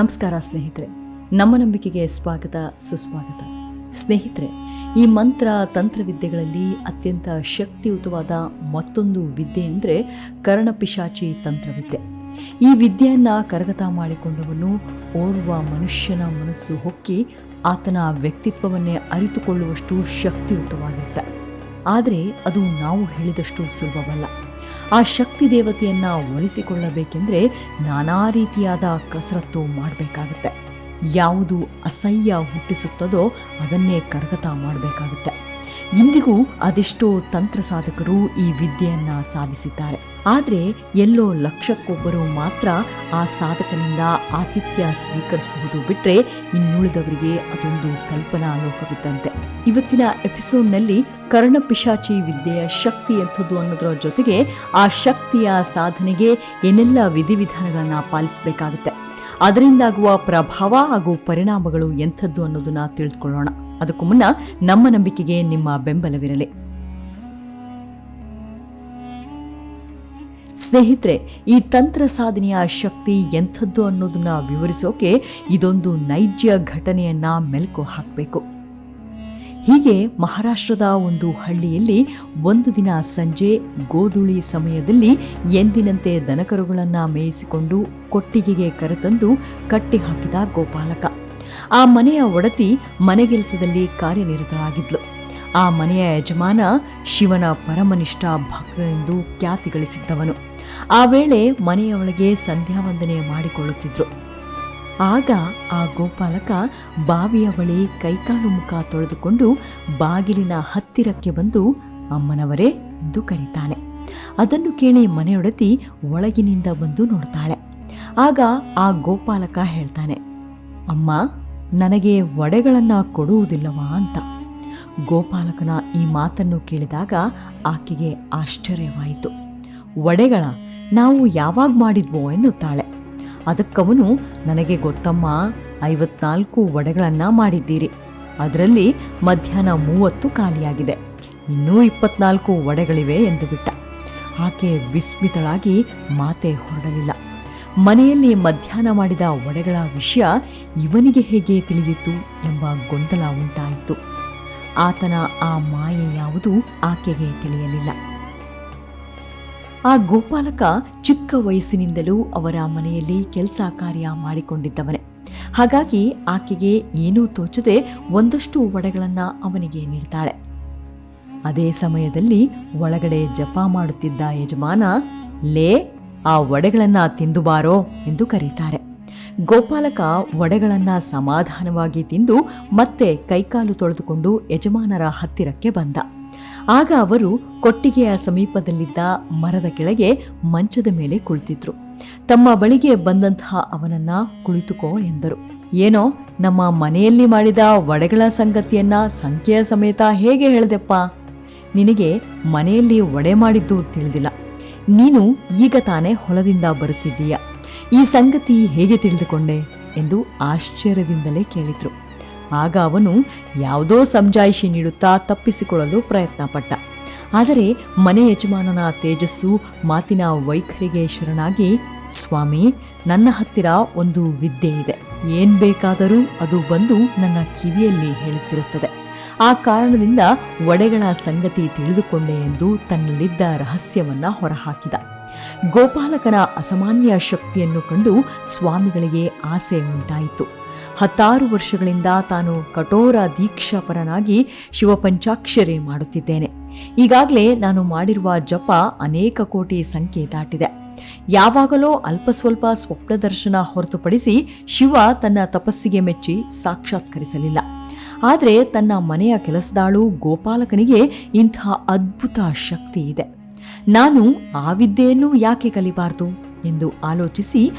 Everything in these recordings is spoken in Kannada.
ನಮಸ್ಕಾರ ಸ್ನೇಹಿತರೆ. ನಮ್ಮ ನಂಬಿಕೆಗೆ ಸ್ವಾಗತ, ಸುಸ್ವಾಗತ. ಸ್ನೇಹಿತರೆ, ಈ ಮಂತ್ರ ತಂತ್ರವಿದ್ಯೆಗಳಲ್ಲಿ ಅತ್ಯಂತ ಶಕ್ತಿಯುತವಾದ ಮತ್ತೊಂದು ವಿದ್ಯೆ ಅಂದರೆ ಕರ್ಣಪಿಶಾಚಿ ತಂತ್ರವಿದ್ಯೆ. ಈ ವಿದ್ಯೆಯನ್ನು ಕರಗತ ಮಾಡಿಕೊಂಡವನು ಓರ್ವ ಮನುಷ್ಯನ ಮನಸ್ಸು ಹೊಕ್ಕಿ ಆತನ ವ್ಯಕ್ತಿತ್ವವನ್ನೇ ಅರಿತುಕೊಳ್ಳುವಷ್ಟು ಶಕ್ತಿಯುತವಾಗಿರುತ್ತೆ ಆದರೆ ಅದು ನಾವು ಹೇಳಿದಷ್ಟು ಸುಲಭವಲ್ಲ. ಆ ಶಕ್ತಿ ದೇವತೆಯನ್ನು ಒಲಿಸಿಕೊಳ್ಳಬೇಕೆಂದರೆ ನಾನಾ ರೀತಿಯಾದ ಕಸರತ್ತು ಮಾಡಬೇಕಾಗುತ್ತೆ. ಯಾವುದು ಅಸಹ್ಯ ಹುಟ್ಟಿಸುತ್ತದೋ ಅದನ್ನೇ ಕರಗತ ಮಾಡಬೇಕಾಗುತ್ತೆ. ಇಂದಿಗೂ ಅದೆಷ್ಟೋ ತಂತ್ರ ಸಾಧಕರು ಈ ವಿದ್ಯೆಯನ್ನ ಸಾಧಿಸಿದ್ದಾರೆ. ಆದರೆ ಎಲ್ಲೋ ಲಕ್ಷಕ್ಕೊಬ್ಬರು ಮಾತ್ರ ಆ ಸಾಧಕನಿಂದ ಆತಿಥ್ಯ ಸ್ವೀಕರಿಸಬಹುದು ಬಿಟ್ರೆ ಇನ್ನುಳಿದವರಿಗೆ ಅದೊಂದು ಕಲ್ಪನಾ ಲೋಕವಿದ್ದಂತೆ. ಇವತ್ತಿನ ಎಪಿಸೋಡ್ನಲ್ಲಿ ಕರ್ಣಪಿಶಾಚಿ ವಿದ್ಯೆಯ ಶಕ್ತಿ ಎಂಥದ್ದು ಅನ್ನೋದರ ಜೊತೆಗೆ ಆ ಶಕ್ತಿಯ ಸಾಧನೆಗೆ ಏನೆಲ್ಲ ವಿಧಿವಿಧಾನಗಳನ್ನು ಪಾಲಿಸಬೇಕಾಗುತ್ತೆ, ಅದರಿಂದಾಗುವ ಪ್ರಭಾವ ಹಾಗೂ ಪರಿಣಾಮಗಳು ಎಂಥದ್ದು ಅನ್ನೋದನ್ನ ತಿಳಿದುಕೊಳ್ಳೋಣ ಅದಕ್ಕೂ ಮುನ್ನ ನಮ್ಮ ನಂಬಿಕೆಗೆ ನಿಮ್ಮ ಬೆಂಬಲವಿರಲಿ. ಸ್ನೇಹಿತರೆ, ಈ ತಂತ್ರ ಸಾಧನೆಯ ಶಕ್ತಿ ಎಂಥದ್ದು ಅನ್ನೋದನ್ನ ವಿವರಿಸೋಕೆ ಇದೊಂದು ನೈಜ ಘಟನೆಯನ್ನ ಮೆಲುಕು ಹಾಕಬೇಕು. ಹೀಗೆ ಮಹಾರಾಷ್ಟ್ರದ ಒಂದು ಹಳ್ಳಿಯಲ್ಲಿ ಒಂದು ದಿನ ಸಂಜೆ ಗೋಧುಳಿ ಸಮಯದಲ್ಲಿ ಎಂದಿನಂತೆ ದನಕರುಗಳನ್ನು ಮೇಯಿಸಿಕೊಂಡು ಕೊಟ್ಟಿಗೆಗೆ ಕರೆತಂದು ಕಟ್ಟಿಹಾಕಿದ ಗೋಪಾಲಕ. ಆ ಮನೆಯ ಒಡತಿ ಮನೆಗೆಲಸದಲ್ಲಿ ಕಾರ್ಯನಿರತಳಾಗಿದ್ಲು ಆ ಮನೆಯ ಯಜಮಾನ ಶಿವನ ಪರಮನಿಷ್ಠ ಭಕ್ತನೆಂದು ಖ್ಯಾತಿ ಗಳಿಸಿದ್ದವನು. ಆ ವೇಳೆ ಮನೆಯೊಳಗೆ ಸಂಧ್ಯಾವಂದನೆ ಮಾಡಿಕೊಳ್ಳುತ್ತಿದ್ರು. ಆಗ ಆ ಗೋಪಾಲಕ ಬಾವಿಯ ಬಳಿ ಕೈಕಾಲು ಮುಖ ತೊಳೆದುಕೊಂಡು ಬಾಗಿಲಿನ ಹತ್ತಿರಕ್ಕೆ ಬಂದು, ಅಮ್ಮನವರೇ ಎಂದು ಕರೀತಾನೆ. ಅದನ್ನು ಕೇಳಿ ಮನೆಯೊಡತಿ ಒಳಗಿನಿಂದ ಬಂದು ನೋಡ್ತಾಳೆ. ಆಗ ಆ ಗೋಪಾಲಕ ಹೇಳ್ತಾನೆ, ಅಮ್ಮ ನನಗೆ ವಡೆಗಳನ್ನು ಕೊಡುವುದಿಲ್ಲವಾ ಅಂತ. ಗೋಪಾಲಕನ ಈ ಮಾತನ್ನು ಕೇಳಿದಾಗ ಆಕೆಗೆ ಆಶ್ಚರ್ಯವಾಯಿತು. ಒಡೆಗಳ, ನಾವು ಯಾವಾಗ ಮಾಡಿದ್ವೋ ಎನ್ನುತ್ತಾಳೆ. ಅದಕ್ಕವನು, ನನಗೆ ಗೊತ್ತಮ್ಮ, ಐವತ್ನಾಲ್ಕು ವಡೆಗಳನ್ನು ಮಾಡಿದ್ದೀರಿ. ಅದರಲ್ಲಿ ಮಧ್ಯಾಹ್ನ ಮೂವತ್ತು ಖಾಲಿಯಾಗಿದೆ. ಇನ್ನೂ ಇಪ್ಪತ್ನಾಲ್ಕು ವಡೆಗಳಿವೆ ಎಂದು ಬಿಟ್ಟ. ಆಕೆ ವಿಸ್ಮಿತಳಾಗಿ ಮಾತೆ ಹೊರಡಲಿಲ್ಲ. ಮನೆಯಲ್ಲಿ ಮಧ್ಯಾಹ್ನ ಮಾಡಿದ ಒಡೆಗಳ ವಿಷಯ ಇವನಿಗೆ ಹೇಗೆ ತಿಳಿಯಿತು ಎಂಬ ಗೊಂದಲ ಉಂಟಾಯಿತು. ಆತನ ಆ ಮಾಯೆ ಯಾವುದು ಆಕೆಗೆ ತಿಳಿಯಲಿಲ್ಲ. ಆ ಗೋಪಾಲಕ ಚಿಕ್ಕ ವಯಸ್ಸಿನಿಂದಲೂ ಅವರ ಮನೆಯಲ್ಲಿ ಕೆಲಸ ಕಾರ್ಯ ಮಾಡಿಕೊಂಡಿದ್ದವನೇ. ಹಾಗಾಗಿ ಆಕೆಗೆ ಏನೂ ತೋಚದೆ ಒಂದಷ್ಟು ಒಡೆಗಳನ್ನ ಅವನಿಗೆ ನೀಡ್ತಾಳೆ. ಅದೇ ಸಮಯದಲ್ಲಿ ಒಳಗಡೆ ಜಪ ಮಾಡುತ್ತಿದ್ದ ಯಜಮಾನ, ಲೇ ಆ ಒಡೆಗಳನ್ನ ತಿಂದು ಬಾರೋ ಎಂದು ಕರೀತಾರೆ. ಗೋಪಾಲಕ ಒಡೆಗಳನ್ನ ಸಮಾಧಾನವಾಗಿ ತಿಂದು ಮತ್ತೆ ಕೈಕಾಲು ತೊಳೆದುಕೊಂಡು ಯಜಮಾನರ ಹತ್ತಿರಕ್ಕೆ ಬಂದ. ಆಗ ಅವರು ಕೊಟ್ಟಿಗೆಯ ಸಮೀಪದಲ್ಲಿದ್ದ ಮರದ ಕೆಳಗೆ ಮಂಚದ ಮೇಲೆ ಕುಳಿತಿದ್ರು. ತಮ್ಮ ಬಳಿಗೆ ಬಂದಂತಹ ಅವನನ್ನ ಕುಳಿತುಕೋ ಎಂದರು. ಏನೋ, ನಮ್ಮ ಮನೆಯಲ್ಲಿ ಮಾಡಿದ ವಡೆಗಳ ಸಂಗತಿಯನ್ನ ಸಂಖ್ಯೆಯ ಸಮೇತ ಹೇಗೆ ಹೇಳ್ದೆಪ್ಪ? ನಿನಗೆ ಮನೆಯಲ್ಲಿ ಒಡೆ ಮಾಡಿದ್ದು ತಿಳಿದಿಲ್ಲ. ನೀನು ಈಗ ತಾನೇ ಹೊಲದಿಂದ ಬರುತ್ತಿದ್ದೀಯ? ಈ ಸಂಗತಿ ಹೇಗೆ ತಿಳಿದುಕೊಂಡೆ ಎಂದು ಆಶ್ಚರ್ಯದಿಂದಲೇ ಕೇಳಿದ್ರು. ಆಗ ಅವನು ಯಾವುದೋ ಸಮಜಾಯಿಷಿ ನೀಡುತ್ತಾ ತಪ್ಪಿಸಿಕೊಳ್ಳಲು ಪ್ರಯತ್ನಪಟ್ಟ. ಆದರೆ ಮನೆ ಯಜಮಾನನ ತೇಜಸ್ಸು ಮಾತಿನ ವೈಖರಿಗೆ ಶರಣಾಗಿ, ಸ್ವಾಮಿ, ನನ್ನ ಹತ್ತಿರ ಒಂದು ವಿದ್ಯೆ ಇದೆ. ಏನ್ ಬೇಕಾದರೂ ಅದು ಬಂದು ನನ್ನ ಕಿವಿಯಲ್ಲಿ ಹೇಳುತ್ತಿರುತ್ತದೆ. ಆ ಕಾರಣದಿಂದ ಒಡೆಗಳ ಸಂಗತಿ ತಿಳಿದುಕೊಂಡೆ ಎಂದು ತನ್ನಲ್ಲಿದ್ದ ರಹಸ್ಯವನ್ನ ಹೊರಹಾಕಿದ. ಗೋಪಾಲಕನ ಅಸಾಮಾನ್ಯ ಶಕ್ತಿಯನ್ನು ಕಂಡು ಸ್ವಾಮಿಗಳಿಗೆ ಆಸೆ ಉಂಟಾಯಿತು. ಹತ್ತಾರು ವರ್ಷಗಳಿಂದ ತಾನು ಕಠೋರ ದೀಕ್ಷಾಪರನಾಗಿ ಶಿವಪಂಚಾಕ್ಷರಿ ಮಾಡುತ್ತಿದ್ದೇನೆ. ಈಗಾಗಲೇ ನಾನು ಮಾಡಿರುವ ಜಪ ಅನೇಕ ಕೋಟಿ ಸಂಖ್ಯೆ ದಾಟಿದೆ. ಯಾವಾಗಲೋ ಅಲ್ಪ ಸ್ವಲ್ಪ ಸ್ವಪ್ನ ದರ್ಶನ ಹೊರತುಪಡಿಸಿ ಶಿವ ತನ್ನ ತಪಸ್ಸಿಗೆ ಮೆಚ್ಚಿ ಸಾಕ್ಷಾತ್ಕರಿಸಲಿಲ್ಲ. ಆದರೆ ತನ್ನ ಮನೆಯ ಕೆಲಸದಾಳು ಗೋಪಾಲಕನಿಗೆ ಇಂಥ ಅದ್ಭುತ ಶಕ್ತಿ ಇದೆ. ನಾನು ಆ ವಿದ್ಯೆಯನ್ನು ಯಾಕೆ ಕಲಿಬಾರದು ಎಂದು ಆಲೋಚಿಸಿ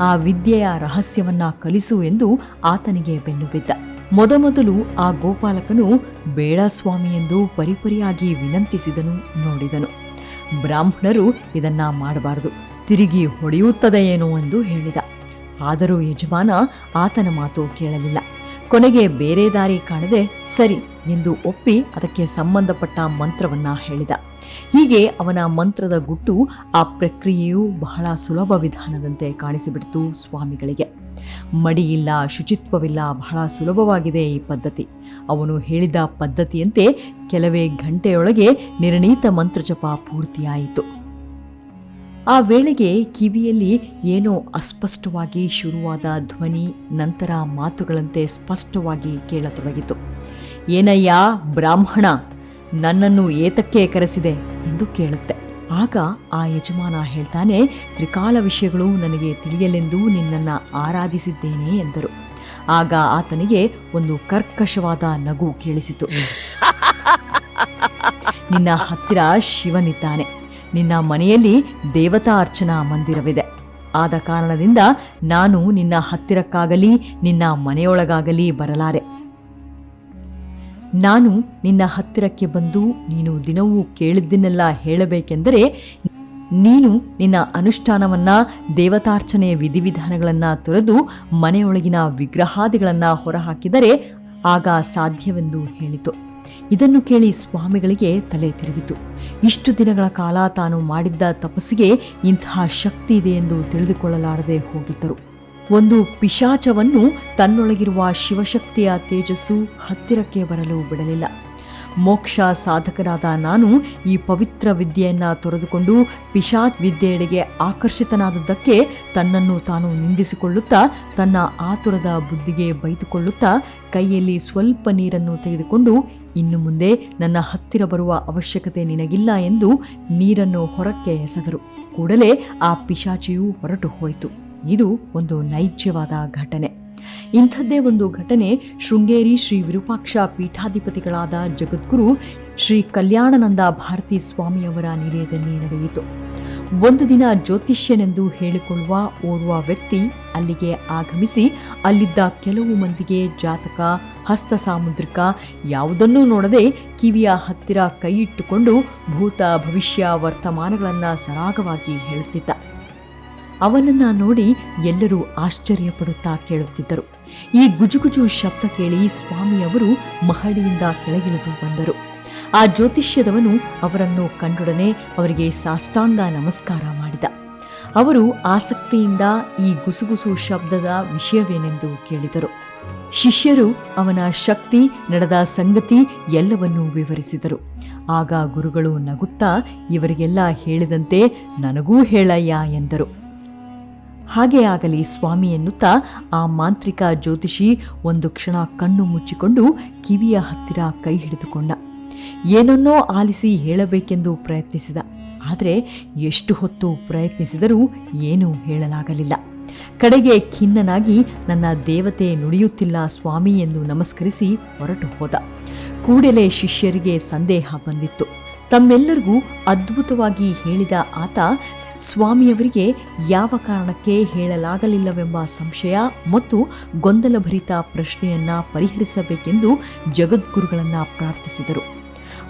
ಆ ವಿದ್ಯೆಯ ರಹಸ್ಯವನ್ನ ಕಲಿಸು ಎಂದು ಆತನಿಗೆ ಬೆನ್ನು ಬಿದ್ದ ಮೊದಮೊದಲು ಆ ಗೋಪಾಲಕನು ಬೇಡ ಸ್ವಾಮಿ ಎಂದು ಪರಿಪರಿಯಾಗಿ ವಿನಂತಿಸಿದನು ನೋಡಿದನು. ಬ್ರಾಹ್ಮಣರು ಇದನ್ನ ಮಾಡಬಾರದು, ತಿರುಗಿ ಹೊಡೆಯುತ್ತದೆ ಏನೋ ಎಂದು ಹೇಳಿದ. ಆದರೂ ಯಜಮಾನ ಆತನ ಮಾತು ಕೇಳಲಿಲ್ಲ. ಕೊನೆಗೆ ಬೇರೆ ದಾರಿ ಕಾಣದೆ, ಸರಿ ಎಂದು ಒಪ್ಪಿ ಅದಕ್ಕೆ ಸಂಬಂಧಪಟ್ಟ ಮಂತ್ರವನ್ನ ಹೇಳಿದ. ಹೀಗೆ ಅವನ ಮಂತ್ರದ ಗುಟ್ಟು ಆ ಪ್ರಕ್ರಿಯೆಯು ಬಹಳ ಸುಲಭ ವಿಧಾನದಂತೆ ಕಾಣಿಸಿಬಿಡ್ತು ಸ್ವಾಮಿಗಳಿಗೆ. ಮಡಿಯಿಲ್ಲ, ಶುಚಿತ್ವವಿಲ್ಲ, ಬಹಳ ಸುಲಭವಾಗಿದೆ ಈ ಪದ್ಧತಿ. ಅವನು ಹೇಳಿದ ಪದ್ಧತಿಯಂತೆ ಕೆಲವೇ ಗಂಟೆಯೊಳಗೆ ನಿರ್ಣೀತ ಮಂತ್ರಜಪ ಪೂರ್ತಿಯಾಯಿತು. ಆ ವೇಳೆಗೆ ಕಿವಿಯಲ್ಲಿ ಏನೋ ಅಸ್ಪಷ್ಟವಾಗಿ ಶುರುವಾದ ಧ್ವನಿ, ನಂತರ ಮಾತುಗಳಂತೆ ಸ್ಪಷ್ಟವಾಗಿ ಕೇಳತೊಡಗಿತು. ಏನಯ್ಯ ಬ್ರಾಹ್ಮಣ ನನ್ನನ್ನು ಏತಕ್ಕೆ ಕರೆಸಿದೆ ಎಂದು ಕೇಳುತ್ತೆ. ಆಗ ಆ ಯಜಮಾನ ಹೇಳ್ತಾನೆ, ತ್ರಿಕಾಲ ವಿಷಯಗಳು ನನಗೆ ತಿಳಿಯಲೆಂದು ನಿನ್ನನ್ನು ಆರಾಧಿಸಿದ್ದೇನೆ ಎಂದರು. ಆಗ ಆತನಿಗೆ ಒಂದು ಕರ್ಕಶವಾದ ನಗು ಕೇಳಿಸಿತು. ನಿನ್ನ ಹತ್ತಿರ ಶಿವನಿದ್ದಾನೆ. ನಿನ್ನ ಮನೆಯಲ್ಲಿ ದೇವತಾ ಅರ್ಚನಾ ಮಂದಿರವಿದೆ. ಆದ ಕಾರಣದಿಂದ ನಾನು ನಿನ್ನ ಹತ್ತಿರಕ್ಕಾಗಲಿ, ನಿನ್ನ ಮನೆಯೊಳಗಾಗಲಿ ಬರಲಾರೆ. ನಾನು ನಿನ್ನ ಹತ್ತಿರಕ್ಕೆ ಬಂದು ನೀನು ದಿನವೂ ಕೇಳಿದ್ದನ್ನೆಲ್ಲ ಹೇಳಬೇಕೆಂದರೆ ನೀನು ನಿನ್ನ ಅನುಷ್ಠಾನವನ್ನ, ದೇವತಾರ್ಚನೆಯ ವಿಧಿವಿಧಾನಗಳನ್ನು ತೊರೆದು ಮನೆಯೊಳಗಿನ ವಿಗ್ರಹಾದಿಗಳನ್ನು ಹೊರಹಾಕಿದರೆ ಆಗ ಸಾಧ್ಯವೆಂದು ಹೇಳಿತು. ಇದನ್ನು ಕೇಳಿ ಸ್ವಾಮಿಗಳಿಗೆ ತಲೆ ತಿರುಗಿತು. ಇಷ್ಟು ದಿನಗಳ ಕಾಲ ತಾನು ಮಾಡಿದ್ದ ತಪಸ್ಸಿಗೆ ಇಂತಹ ಶಕ್ತಿ ಇದೆ ಎಂದು ತಿಳಿದುಕೊಳ್ಳಲಾರದೆ ಹೋಗಿದ್ದರು. ಒಂದು ಪಿಶಾಚವನ್ನು ತನ್ನೊಳಗಿರುವ ಶಿವಶಕ್ತಿಯ ತೇಜಸ್ಸು ಹತ್ತಿರಕ್ಕೆ ಬರಲು ಬಿಡಲಿಲ್ಲ. ಮೋಕ್ಷ ಸಾಧಕನಾದ ನಾನು ಈ ಪವಿತ್ರ ವಿದ್ಯೆಯನ್ನು ತೊರೆದುಕೊಂಡು ಪಿಶಾಚ್ ವಿದ್ಯೆಯೆಡೆಗೆ ಆಕರ್ಷಿತನಾದದ್ದಕ್ಕೆ ತನ್ನನ್ನು ತಾನು ನಿಂದಿಸಿಕೊಳ್ಳುತ್ತಾ, ತನ್ನ ಆತುರದ ಬುದ್ಧಿಗೆ ಬೈದುಕೊಳ್ಳುತ್ತಾ, ಕೈಯಲ್ಲಿ ಸ್ವಲ್ಪ ನೀರನ್ನು ತೆಗೆದುಕೊಂಡು ಇನ್ನು ಮುಂದೆ ನನ್ನ ಹತ್ತಿರ ಬರುವ ಅವಶ್ಯಕತೆ ನಿನಗಿಲ್ಲ ಎಂದು ನೀರನ್ನು ಹೊರಕ್ಕೆ ಎಸೆದರು. ಕೂಡಲೇ ಆ ಪಿಶಾಚಿಯು ಹೊರಟು ಹೋಯಿತು ಇದು ಒಂದು ನೈಜವಾದ ಘಟನೆ. ಇಂಥದ್ದೇ ಒಂದು ಘಟನೆ ಶೃಂಗೇರಿ ಶ್ರೀ ವಿರೂಪಾಕ್ಷ ಪೀಠಾಧಿಪತಿಗಳಾದ ಜಗದ್ಗುರು ಶ್ರೀ ಕಲ್ಯಾಣಾನಂದ ಭಾರತಿ ಸ್ವಾಮಿಯವರ ನಿಲಯದಲ್ಲಿ ನಡೆಯಿತು. ಒಂದು ದಿನ ಜ್ಯೋತಿಷ್ಯನೆಂದು ಹೇಳಿಕೊಳ್ಳುವ ಓರ್ವ ವ್ಯಕ್ತಿ ಅಲ್ಲಿಗೆ ಆಗಮಿಸಿ ಅಲ್ಲಿದ್ದ ಕೆಲವು ಮಂದಿಗೆ ಜಾತಕ, ಹಸ್ತ ಸಾಮುದ್ರಿಕ ಯಾವುದನ್ನೂ ನೋಡದೆ ಕಿವಿಯ ಹತ್ತಿರ ಕೈಯಿಟ್ಟುಕೊಂಡು ಭೂತ ಭವಿಷ್ಯ ವರ್ತಮಾನಗಳನ್ನು ಸರಾಗವಾಗಿ ಹೇಳುತ್ತಿದ್ದ. ಅವನನ್ನ ನೋಡಿ ಎಲ್ಲರೂ ಆಶ್ಚರ್ಯಪಡುತ್ತಾ ಕೇಳುತ್ತಿದ್ದರು. ಈ ಗುಜುಗುಜು ಶಬ್ದ ಕೇಳಿ ಸ್ವಾಮಿಯವರು ಮಹಡಿಯಿಂದ ಕೆಳಗಿಳಿದು ಬಂದರು. ಆ ಜ್ಯೋತಿಷ್ಯದವನು ಅವರನ್ನು ಕಂಡೊಡನೆ ಅವರಿಗೆ ಸಾಷ್ಟಾಂಗ ನಮಸ್ಕಾರ ಮಾಡಿದ. ಅವರು ಆಸಕ್ತಿಯಿಂದ ಈ ಗುಸುಗುಸು ಶಬ್ದದ ವಿಷಯವೇನೆಂದು ಕೇಳಿದರು. ಶಿಷ್ಯರು ಅವನ ಶಕ್ತಿ, ನಡೆದ ಸಂಗತಿ ಎಲ್ಲವನ್ನೂ ವಿವರಿಸಿದರು. ಆಗ ಗುರುಗಳು ನಗುತ್ತಾ ಇವರಿಗೆಲ್ಲ ಹೇಳಿದಂತೆ ನನಗೂ ಹೇಳಯ್ಯ ಎಂದರು. ಹಾಗೆ ಆಗಲಿ ಸ್ವಾಮಿ ಎನ್ನುತ್ತಾ ಆ ಮಾಂತ್ರಿಕ ಜ್ಯೋತಿಷಿ ಒಂದು ಕ್ಷಣ ಕಣ್ಣು ಮುಚ್ಚಿಕೊಂಡು ಕಿವಿಯ ಹತ್ತಿರ ಕೈ ಹಿಡಿದುಕೊಂಡ. ಏನನ್ನೋ ಆಲಿಸಿ ಹೇಳಬೇಕೆಂದು ಪ್ರಯತ್ನಿಸಿದ. ಆದರೆ ಎಷ್ಟು ಹೊತ್ತು ಪ್ರಯತ್ನಿಸಿದರೂ ಏನೂ ಹೇಳಲಾಗಲಿಲ್ಲ. ಕಡೆಗೆ ಖಿನ್ನನಾಗಿ ನನ್ನ ದೇವತೆ ನುಡಿಯುತ್ತಿಲ್ಲ ಸ್ವಾಮಿ ಎಂದು ನಮಸ್ಕರಿಸಿ ಹೊರಟು ಹೋದ. ಕೂಡಲೇ ಶಿಷ್ಯರಿಗೆ ಸಂದೇಹ ಬಂದಿತ್ತು. ತಮ್ಮೆಲ್ಲರಿಗೂ ಅದ್ಭುತವಾಗಿ ಹೇಳಿದ ಆತ ಸ್ವಾಮಿಯವರಿಗೆ ಯಾವ ಕಾರಣಕ್ಕೆ ಹೇಳಲಾಗಲಿಲ್ಲವೆಂಬ ಸಂಶಯ ಮತ್ತು ಗೊಂದಲಭರಿತ ಪ್ರಶ್ನೆಯನ್ನ ಪರಿಹರಿಸಬೇಕೆಂದು ಜಗದ್ಗುರುಗಳನ್ನ ಪ್ರಾರ್ಥಿಸಿದರು.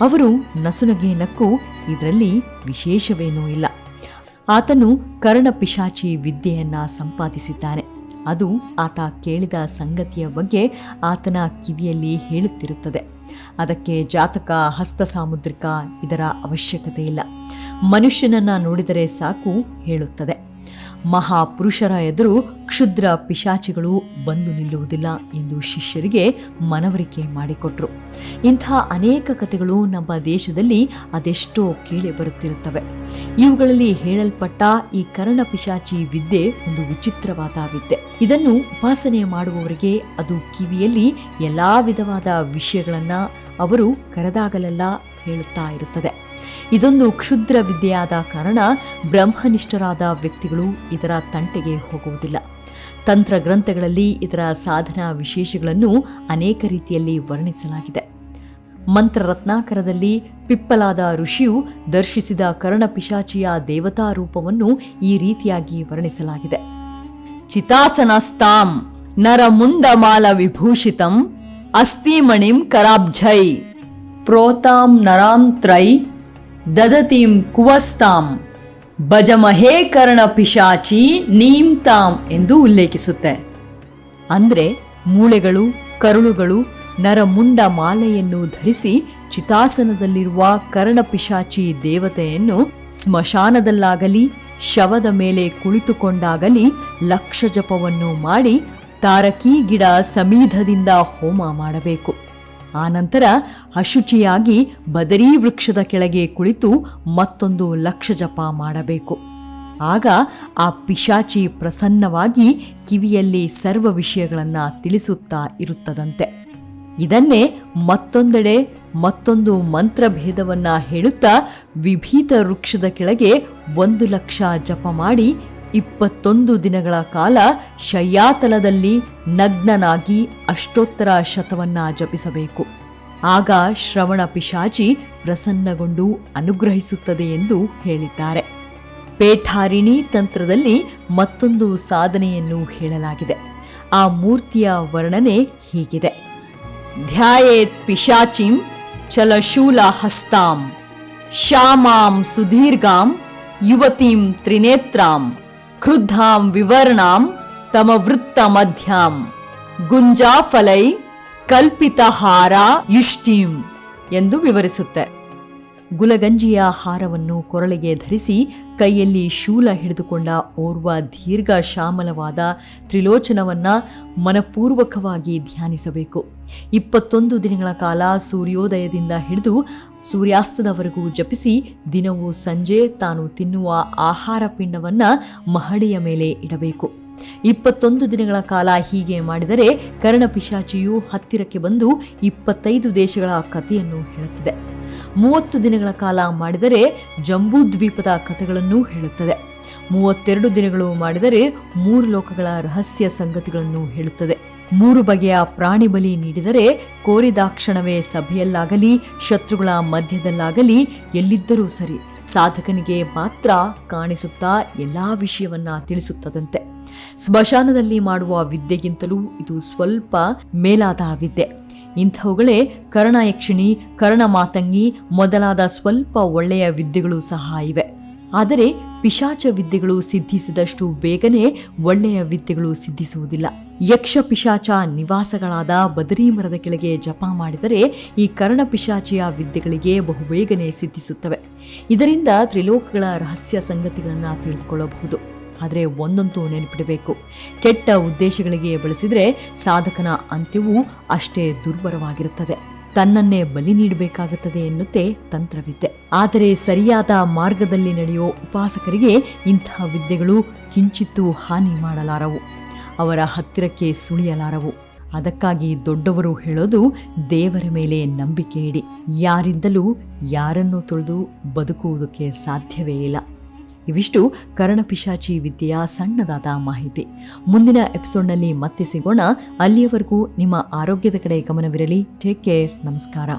ಅವರು ನಸುನಗೆ ನಕ್ಕು, ಇದರಲ್ಲಿ ವಿಶೇಷವೇನೂ ಇಲ್ಲ. ಆತನು ಕರ್ಣಪಿಶಾಚಿ ವಿದ್ಯೆಯನ್ನ ಸಂಪಾದಿಸಿದ್ದಾನೆ. ಅದು ಆತ ಕೇಳಿದ ಸಂಗತಿಯ ಬಗ್ಗೆ ಆತನ ಕಿವಿಯಲ್ಲಿ ಹೇಳುತ್ತಿರುತ್ತದೆ. ಅದಕ್ಕೆ ಜಾತಕ, ಹಸ್ತ ಸಾಮುದ್ರಿಕ ಇದರ ಅವಶ್ಯಕತೆ ಇಲ್ಲ ಮನುಷ್ಯನನ್ನು ನೋಡಿದರೆ ಸಾಕು ಹೇಳುತ್ತದೆ. ಮಹಾಪುರುಷರ ಎದುರು ಕ್ಷುದ್ರ ಪಿಶಾಚಿಗಳು ಬಂದು ನಿಲ್ಲುವುದಿಲ್ಲ ಎಂದು ಶಿಷ್ಯರಿಗೆ ಮನವರಿಕೆ ಮಾಡಿಕೊಟ್ರು. ಇಂಥ ಅನೇಕ ಕಥೆಗಳು ನಮ್ಮ ದೇಶದಲ್ಲಿ ಅದೆಷ್ಟೋ ಕೇಳಿ ಬರುತ್ತಿರುತ್ತವೆ. ಇವುಗಳಲ್ಲಿ ಹೇಳಲ್ಪಟ್ಟ ಈ ಕರ್ಣ ಪಿಶಾಚಿ ವಿದ್ಯೆ ಒಂದು ವಿಚಿತ್ರವಾದ ವಿದ್ಯೆ. ಇದನ್ನು ಉಪಾಸನೆ ಮಾಡುವವರಿಗೆ ಅದು ಕಿವಿಯಲ್ಲಿ ಎಲ್ಲ ವಿಧವಾದ ವಿಷಯಗಳನ್ನ ಅವರು ಕರೆದಾಗಲೆಲ್ಲ ಹೇಳುತ್ತಾ ಇರುತ್ತದೆ. ಇದೊಂದು ಕ್ಷುದ್ರ ವಿದ್ಯೆಯಾದ ಕಾರಣ ಬ್ರಹ್ಮನಿಷ್ಠರಾದ ವ್ಯಕ್ತಿಗಳು ಇದರ ತಂಟೆಗೆ ಹೋಗುವುದಿಲ್ಲ. ತಂತ್ರ ಗ್ರಂಥಗಳಲ್ಲಿ ಇದರ ಸಾಧನಾ ವಿಶೇಷಗಳನ್ನು ಅನೇಕ ರೀತಿಯಲ್ಲಿ ವರ್ಣಿಸಲಾಗಿದೆ. ಮಂತ್ರ ರತ್ನಾಕರದಲ್ಲಿ ಪಿಪ್ಪಲಾದ ಋಷಿಯು ದರ್ಶಿಸಿದ ಕರ್ಣಪಿಶಾಚಿಯ ದೇವತಾ ರೂಪವನ್ನು ಈ ರೀತಿಯಾಗಿ ವರ್ಣಿಸಲಾಗಿದೆ. ಚಿತಾಸನಸ್ತಾಂ ನರಮುಂಡಮಾಲ ವಿಭೂಷಿತಂ ಅಸ್ಥಿಮಣಿಂ ಕರಾಬ್ಜೈ ಪ್ರೋತಾಂ ನರಾಂ ತ್ರೈ ದದತಿಂ ಕುವಸ್ತಾಂ ಭಜಮಹೇ ಕರ್ಣ ಪಿಶಾಚಿ ನೀಂ ತಾಂ ಎಂದು ಉಲ್ಲೇಖಿಸುತ್ತೆ. ಅಂದ್ರೆ ಮೂಳೆಗಳು, ಕರುಳುಗಳು ನರಮುಂಡ ಮಾಲೆಯನ್ನು ಧರಿಸಿ ಚಿತಾಸನದಲ್ಲಿರುವ ಕರ್ಣಪಿಶಾಚಿ ದೇವತೆಯನ್ನು ಸ್ಮಶಾನದಲ್ಲಾಗಲಿ ಶವದ ಮೇಲೆ ಕುಳಿತುಕೊಂಡಾಗಲಿ ಲಕ್ಷ ಜಪವನ್ನು ಮಾಡಿ ತಾರಕಿ ಗಿಡ ಸಮೀಧದಿಂದ ಹೋಮ ಮಾಡಬೇಕು. ಆನಂತರ ಅಶುಚಿಯಾಗಿ ಬದರೀ ವೃಕ್ಷದ ಕೆಳಗೆ ಕುಳಿತು ಮತ್ತೊಂದು ಲಕ್ಷ ಜಪ ಮಾಡಬೇಕು. ಆಗ ಆ ಪಿಶಾಚಿ ಪ್ರಸನ್ನವಾಗಿ ಕಿವಿಯಲ್ಲಿ ಸರ್ವ ವಿಷಯಗಳನ್ನು ತಿಳಿಸುತ್ತಾ ಇರುತ್ತದಂತೆ. ಇದನ್ನೇ ಮತ್ತೊಂದೆಡೆ ಮತ್ತೊಂದು ಮಂತ್ರಭೇದವನ್ನ ಹೇಳುತ್ತಾ ವಿಭೀತ ವೃಕ್ಷದ ಕೆಳಗೆ ಒಂದು ಲಕ್ಷ ಜಪ ಮಾಡಿ ಇಪ್ಪತ್ತೊಂದು ದಿನಗಳ ಕಾಲ ಶಯ್ಯಾತಲದಲ್ಲಿ ನಗ್ನನಾಗಿ ಅಷ್ಟೋತ್ತರ ಶತವನ್ನ ಜಪಿಸಬೇಕು. ಆಗ ಶ್ರವಣ ಪಿಶಾಚಿ ಪ್ರಸನ್ನಗೊಂಡು ಅನುಗ್ರಹಿಸುತ್ತದೆ ಎಂದು ಹೇಳಿದ್ದಾರೆ. ಪೇಠಾರಿಣಿ ತಂತ್ರದಲ್ಲಿ ಮತ್ತೊಂದು ಸಾಧನೆಯನ್ನು ಹೇಳಲಾಗಿದೆ. ಆ ಮೂರ್ತಿಯ ವರ್ಣನೆ ಹೀಗಿದೆ. ಧ್ಯಾಯೇತ್ ಪಿಶಾಚಿಂ ಚಲಶೂಲ ಹಸ್ತಾಂ ಶ್ಯಾಮಾಂ ಸುದೀರ್ಘಾಂ ಯುವತೀಂ ತ್ರಿನೇತ್ರಾಂ ಕ್ರುದ್ಧಾಂ ವಿವರ್ಣಾಂ ತಮವೃತ್ತ ಮಧ್ಯಾಂ ಗುಂಜಾಫಲೈ ಕಲ್ಪಿತಹಾರ ಯುಷ್ಟೀಂ ಎಂದು ವಿವರಿಸುತ್ತೆ. ಗುಲಗಂಜಿಯ ಹಾರವನ್ನು ಕೊರಳಿಗೆ ಧರಿಸಿ ಕೈಯಲ್ಲಿ ಶೂಲ ಹಿಡಿದುಕೊಂಡ ಓರ್ವ ದೀರ್ಘ ಶ್ಯಾಮಲವಾದ ತ್ರಿಲೋಚನವನ್ನು ಮನಪೂರ್ವಕವಾಗಿ ಧ್ಯಾನಿಸಬೇಕು. ಇಪ್ಪತ್ತೊಂದು ದಿನಗಳ ಕಾಲ ಸೂರ್ಯೋದಯದಿಂದ ಹಿಡಿದು ಸೂರ್ಯಾಸ್ತದವರೆಗೂ ಜಪಿಸಿ ದಿನವೂ ಸಂಜೆ ತಾನು ತಿನ್ನುವ ಆಹಾರ ಪಿಂಡವನ್ನು ಮಹಡಿಯ ಮೇಲೆ ಇಡಬೇಕು. ಇಪ್ಪತ್ತೊಂದು ದಿನಗಳ ಕಾಲ ಹೀಗೆ ಮಾಡಿದರೆ ಕರ್ಣಪಿಶಾಚಿಯು ಹತ್ತಿರಕ್ಕೆ ಬಂದು ಇಪ್ಪತ್ತೈದು ದೇಶಗಳ ಕಥೆಯನ್ನು ಹೇಳುತ್ತದೆ. ಮೂವತ್ತು ದಿನಗಳ ಕಾಲ ಮಾಡಿದರೆ ಜಂಬೂ ದ್ವೀಪದ ಕಥೆಗಳನ್ನು ಹೇಳುತ್ತದೆ. ಮೂವತ್ತೆರಡು ದಿನಗಳು ಮಾಡಿದರೆ ಮೂರು ಲೋಕಗಳ ರಹಸ್ಯ ಸಂಗತಿಗಳನ್ನು ಹೇಳುತ್ತದೆ. ಮೂರು ಬಗೆಯ ಪ್ರಾಣಿ ಬಲಿ ನೀಡಿದರೆ ಕೋರಿದಾಕ್ಷಣವೇ ಸಭೆಯಲ್ಲಾಗಲಿ, ಶತ್ರುಗಳ ಮಧ್ಯದಲ್ಲಾಗಲಿ ಎಲ್ಲಿದ್ದರೂ ಸರಿ ಸಾಧಕನಿಗೆ ಮಾತ್ರ ಕಾಣಿಸುತ್ತಾ ಎಲ್ಲಾ ವಿಷಯವನ್ನ ತಿಳಿಸುತ್ತದಂತೆ. ಸ್ಮಶಾನದಲ್ಲಿ ಮಾಡುವ ವಿದ್ಯೆಗಿಂತಲೂ ಇದು ಸ್ವಲ್ಪ ಮೇಲಾದ ವಿದ್ಯೆ. ಇಂಥವುಗಳೇ ಕರ್ಣಯಕ್ಷಿಣಿ ಕರ್ಣ ಮಾತಂಗಿ ಮೊದಲಾದ ಸ್ವಲ್ಪ ಒಳ್ಳೆಯ ವಿದ್ಯೆಗಳು ಸಹ ಇವೆ. ಆದರೆ ಪಿಶಾಚ ವಿದ್ಯೆಗಳು ಸಿದ್ಧಿಸಿದಷ್ಟು ಬೇಗನೆ ಒಳ್ಳೆಯ ವಿದ್ಯೆಗಳು ಸಿದ್ಧಿಸುವುದಿಲ್ಲ. ಯಕ್ಷ ಪಿಶಾಚ ನಿವಾಸಗಳಾದ ಬದರಿ ಮರದ ಕೆಳಗೆ ಜಪ ಮಾಡಿದರೆ ಈ ಕರ್ಣ ಪಿಶಾಚಿಯ ವಿದ್ಯೆಗಳಿಗೆ ಬಹುಬೇಗನೆ ಸಿದ್ಧಿಸುತ್ತವೆ. ಇದರಿಂದ ತ್ರಿಲೋಕಗಳ ರಹಸ್ಯ ಸಂಗತಿಗಳನ್ನು ತಿಳಿದುಕೊಳ್ಳಬಹುದು. ಆದರೆ ಒಂದಂತೂ ನೆನಪಿಡಬೇಕು. ಕೆಟ್ಟ ಉದ್ದೇಶಗಳಿಗೆ ಬಳಸಿದರೆ ಸಾಧಕನ ಅಂತ್ಯವೂ ಅಷ್ಟೇ ದುರ್ಬರವಾಗಿರುತ್ತದೆ ತನ್ನನ್ನೇ ಬಲಿ ನೀಡಬೇಕಾಗುತ್ತದೆ ಎನ್ನುತ್ತೆ ತಂತ್ರವಿದ್ಯೆ. ಆದರೆ ಸರಿಯಾದ ಮಾರ್ಗದಲ್ಲಿ ನಡೆಯೋ ಉಪಾಸಕರಿಗೆ ಇಂತಹ ವಿದ್ಯೆಗಳು ಕಿಂಚಿತ್ತೂ ಹಾನಿ ಮಾಡಲಾರವು. ಅವರ ಹತ್ತಿರಕ್ಕೆ ಸುಳಿಯಲಾರವು. ಅದಕ್ಕಾಗಿ ದೊಡ್ಡವರು ಹೇಳೋದು ದೇವರ ಮೇಲೆ ನಂಬಿಕೆ ಇಡಿ. ಯಾರಿಂದಲೂ ಯಾರನ್ನೂ ತೊಳೆದು ಬದುಕುವುದಕ್ಕೆ ಸಾಧ್ಯವೇ ಇಲ್ಲ. ಇವಿಷ್ಟು ಕರ್ಣಪಿಶಾಚಿ ವಿದ್ಯೆಯ ಸಣ್ಣದಾದ ಮಾಹಿತಿ. ಮುಂದಿನ ಎಪಿಸೋಡ್ನಲ್ಲಿ ಮತ್ತೆ ಸಿಗೋಣ. ಅಲ್ಲಿಯವರೆಗೂ ನಿಮ್ಮ ಆರೋಗ್ಯದ ಕಡೆ ಗಮನವಿರಲಿ. ಟೇಕ್ ಕೇರ್ ನಮಸ್ಕಾರ.